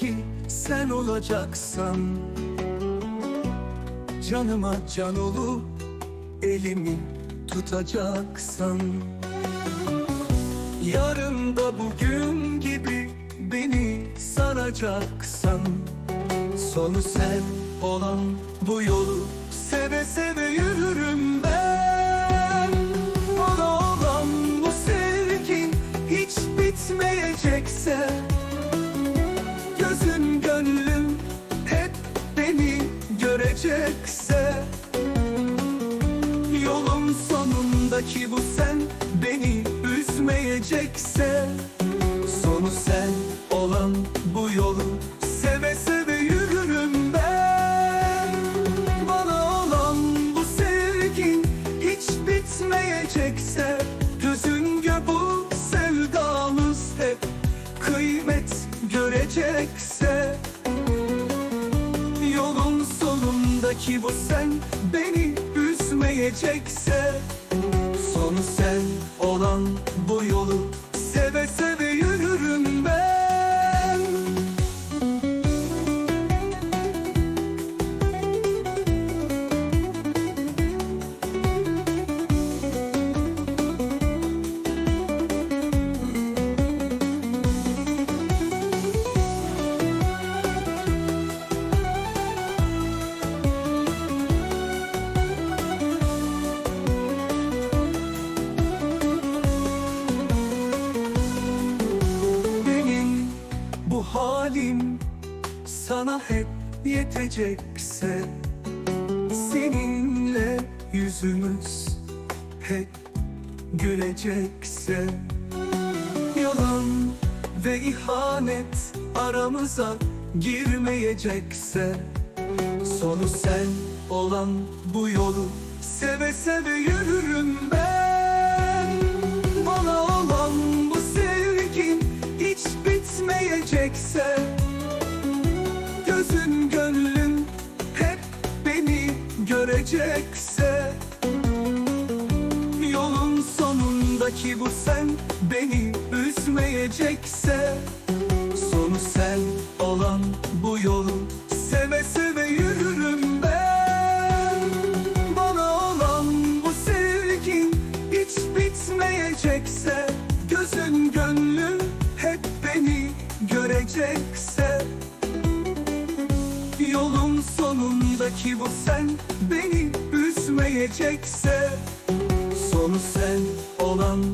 ki sen olacaksan. Canıma can olup elimi tutacaksan. Yarın da bugün gibi beni saracaksan. Sonu sen olan bu yolu seve seve yürürüm görecekse Yolun sonundaki bu sen beni üzmeyecekse Sonu sen olan bu yolu sonundaki bu sen beni üzmeyecekse Sonu sen olan bu yolu seve seve halim sana hep yetecekse Seninle yüzümüz hep gülecekse. Yalan ve ihanet aramıza girmeyecekse Sonu sen olan bu yolu seve seve yürürüm ben bitmeyecekse Gözün gönlün hep beni görecekse Yolun sonundaki bu sen beni üzmeyecekse Sonu sen olan bu yolu seve seve yürürüm ben. Bana olan bu sevgin hiç bitmeyecekse Gözün gönlün görecekse Yolun sonundaki bu sen beni üzmeyecekse Sonu sen olan